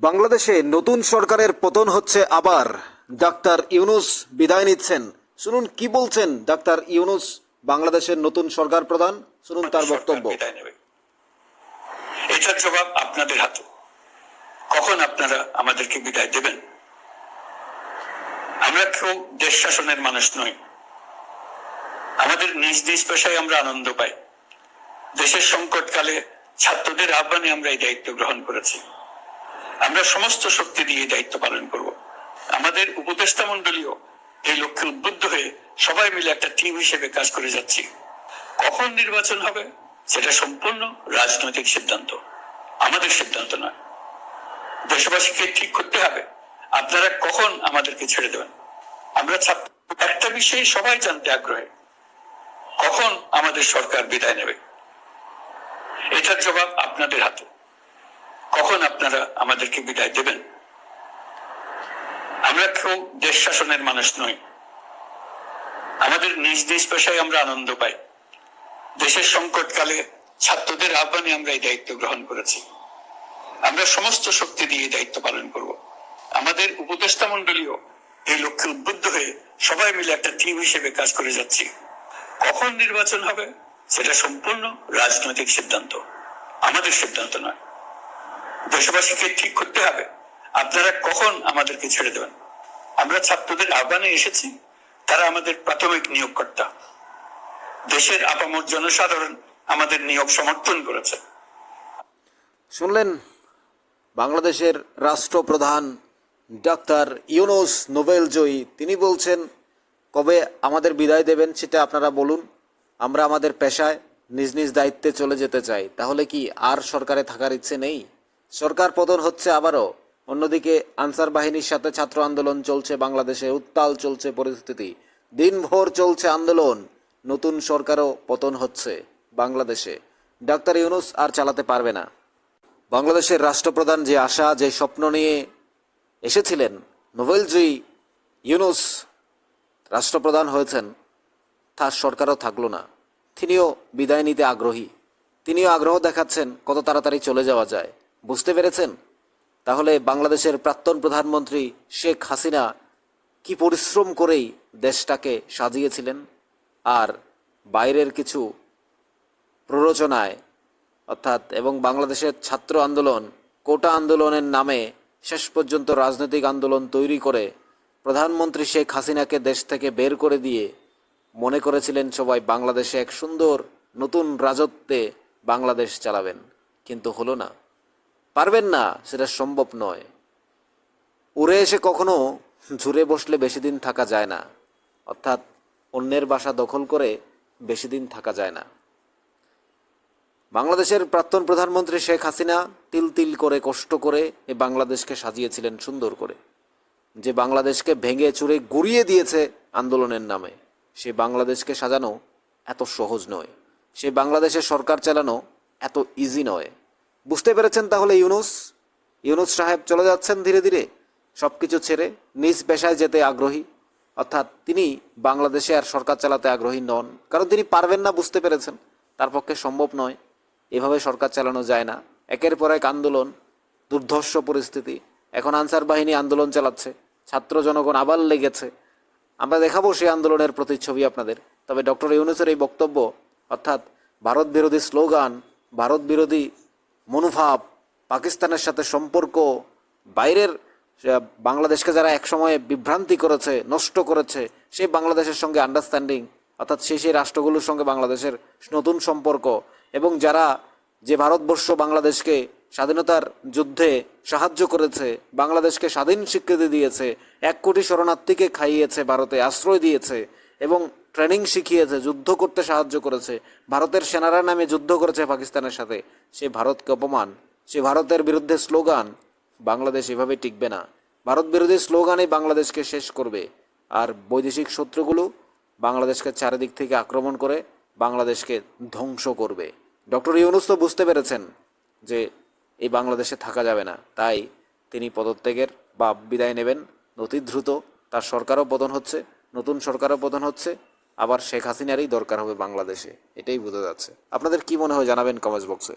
বাংলাদেশে নতুন সরকারের পতন হচ্ছে আবার। ডাক্তার ইউনুস বিদায় নিচ্ছেন। শুনুন কি বলছেন ডাক্তার ইউনুস বাংলাদেশের নতুন সরকার প্রধান? শুনুন তার বক্তব্য। এটার জবাব আপনাদের হাতে। কখন আপনারা আমাদেরকে বিদায় দেবেন? আমরা কেউ দেশ শাসনের মানুষ নই। আমাদের নিজ নিজ পেশায় আমরা আনন্দ পাই। দেশের সংকটকালে ছাত্রদের আহ্বানে আমরা এই দায়িত্ব গ্রহণ করেছি। আমরা সমস্ত শক্তি দিয়ে দায়িত্ব পালন করব। আমাদের উপদেষ্টা মন্ডলীয় এই লক্ষ্যে উদ্বুদ্ধ হয়ে সবাই মিলে একটা টিম হিসেবে কাজ করে যাচ্ছি। কখন নির্বাচন হবে সেটা সম্পূর্ণ রাজনৈতিক সিদ্ধান্ত। আমাদের সিদ্ধান্ত নয়। দেশবাসীকে ঠিক করতে হবে। আপনারা কখন আমাদেরকে ছেড়ে দেবেন? আমরা একটা বিষয়ে সবাই জানতে আগ্রহী। কখন আমাদের সরকার বিদায় নেবে? এটার জবাব আপনাদের হাতে। কখন আপনারা আমাদেরকে বিদায় দেবেন? আমরা কেউ দেশ শাসনের মানুষ নই। আমাদের নিজ নিজ পেশায় আমরা আনন্দ পাই। দেশের সংকটকালে ছাত্রদের আহ্বানে আমরা এই দায়িত্ব গ্রহণ করেছি। আমরা সমস্ত শক্তি দিয়ে দায়িত্ব পালন করব। আমাদের উপদেষ্টা মন্ডলীয় এই লক্ষ্যে উদ্বুদ্ধ হয়ে সবাই মিলে একটা টিম হিসেবে কাজ করে যাচ্ছি। কখন নির্বাচন হবে, সেটা সম্পূর্ণ রাজনৈতিক সিদ্ধান্ত। আমাদের সিদ্ধান্ত নয়। দেশবাসীকে ঠিক করতে হবে। আপনারা কখন আমাদেরকে ছেড়ে দেবেন? আমরা ছাত্রদের আহ্বানে এসেছি, তারা আমাদের প্রাথমিক নিয়োগকর্তা। দেশের আপামর জনসাধারণ আমাদের নিয়োগ সমর্থন করেছে। শুনলেন বাংলাদেশের রাষ্ট্রপ্রধান ডাক্তার ইউনুস নোবেল জয়ী। তিনি বলছেন, কবে আমাদের বিদায় দেবেন সেটা আপনারা বলুন। আমরা আমাদের পেশায় নিজ নিজ দায়িত্বে চলে যেতে চাই। তাহলে কি আর সরকারে থাকার ইচ্ছে নেই? সরকার পতন হচ্ছে আবারও। অন্যদিকে আনসার বাহিনীর সাথে ছাত্র আন্দোলন চলছে বাংলাদেশে, উত্তাল চলছে পরিস্থিতি। দিনভর চলছে আন্দোলন, নতুন সরকারও পতন হচ্ছে বাংলাদেশে। ডাক্তার ইউনুস আর চালাতে পারবে না। বাংলাদেশের রাষ্ট্রপ্রধান যে আশা, যে স্বপ্ন নিয়ে এসেছিলেন, নোবেলজয়ী ইউনুস রাষ্ট্রপ্রধান হয়েছেন, তার সরকারও থাকল না। তিনিও বিদায় নিতে আগ্রহী। তিনিও আগ্রহ দেখাচ্ছেন কত তাড়াতাড়ি চলে যাওয়া যায়। বুঝতে পেরেছেন? তাহলে বাংলাদেশের প্রাক্তন প্রধানমন্ত্রী শেখ হাসিনা কি পরিশ্রম করেই দেশটাকে সাজিয়েছিলেন? আর বাইরের কিছু প্ররোচনায়, অর্থাৎ এবং বাংলাদেশের ছাত্র আন্দোলন, কোটা আন্দোলনের নামে শেষ পর্যন্ত রাজনৈতিক আন্দোলন তৈরি করে প্রধানমন্ত্রী শেখ হাসিনাকে দেশ থেকে বের করে দিয়ে মনে করেছিলেন সবাই বাংলাদেশে এক সুন্দর, নতুন রাজত্বে বাংলাদেশ চালাবেন। কিন্তু হলো না। পারবেন না, সেটা সম্ভব নয়। উড়ে এসে কখনো ঝুরে বসলে বেশি দিন থাকা যায় না। অর্থাৎ অন্যের বাসা দখল করে বেশি দিন থাকা যায় না। বাংলাদেশের প্রাক্তন প্রধানমন্ত্রী শেখ হাসিনা তিল তিল করে, কষ্ট করে এই বাংলাদেশকে সাজিয়েছিলেন সুন্দর করে। যে বাংলাদেশকে ভেঙে চুরে গুড়িয়ে দিয়েছে আন্দোলনের নামে, সে বাংলাদেশকে সাজানো এত সহজ নয়। সে বাংলাদেশের সরকার চালানো এত ইজি নয়। বুঝতে পেরেছেন তাহলে ইউনুস? ইউনুস সাহেব চলে যাচ্ছেন ধীরে ধীরে। সব কিছু ছেড়ে নিজ পেশায় যেতে আগ্রহী। অর্থাৎ তিনি বাংলাদেশে আর সরকার চালাতে আগ্রহী নন। কারণ তিনি পারবেন না, বুঝতে পেরেছেন। তার পক্ষে সম্ভব নয়। এভাবে সরকার চালানো যায় না। একের পর এক আন্দোলন, দুর্ধর্ষ পরিস্থিতি। এখন আনসার বাহিনী আন্দোলন চালাচ্ছে। ছাত্র জনগণ আবার লেগেছে। আমরা দেখাবো সেই আন্দোলনের প্রতিচ্ছবি আপনাদের। তবে ডক্টর ইউনুসের এই বক্তব্য, অর্থাৎ ভারত বিরোধী স্লোগান ভারত বিরোধী মনোভাব, পাকিস্তানের সাথে সম্পর্ক, বাইরের বাংলাদেশকে যারা একসময় বিভ্রান্তি করেছে, নষ্ট করেছে, সেই বাংলাদেশের সঙ্গে আন্ডারস্ট্যান্ডিং অর্থাৎ সেই সেই রাষ্ট্রগুলোর সঙ্গে বাংলাদেশের নতুন সম্পর্ক এবং যারা যে ভারতবর্ষ বাংলাদেশকে স্বাধীনতার যুদ্ধে সাহায্য করেছে, বাংলাদেশকে স্বাধীন স্বীকৃতি দিয়েছে, এক কোটি শরণার্থীকে খাইয়েছে, ভারতে আশ্রয় দিয়েছে এবং ট্রেনিং শিখিয়েছে, যুদ্ধ করতে সাহায্য করেছে। ভারতের সেনারা নামে যুদ্ধ করেছে পাকিস্তানের সাথে। সে ভারতকে অপমান, সে ভারতের বিরুদ্ধে স্লোগান, বাংলাদেশ এভাবে টিকবে না। ভারত বিরোধী স্লোগানে বাংলাদেশকে শেষ করবে। আর বৈদেশিক শত্রুগুলো বাংলাদেশকে চারিদিক থেকে আক্রমণ করে বাংলাদেশকে ধ্বংস করবে। ডক্টর ইউনুস তো বুঝতে পেরেছেন যে এই বাংলাদেশে থাকা যাবে না। তাই তিনি পদত্যাগের বা বিদায় নেবেন। অতি দ্রুত তার সরকারও পতন হচ্ছে, নতুন সরকারও পতন হচ্ছে। আবার শেখ হাসিনারই দরকার হবে বাংলাদেশে, এটাই বোঝা যাচ্ছে। আপনাদের কি মনে হয় জানাবেন কমেন্টস বক্সে।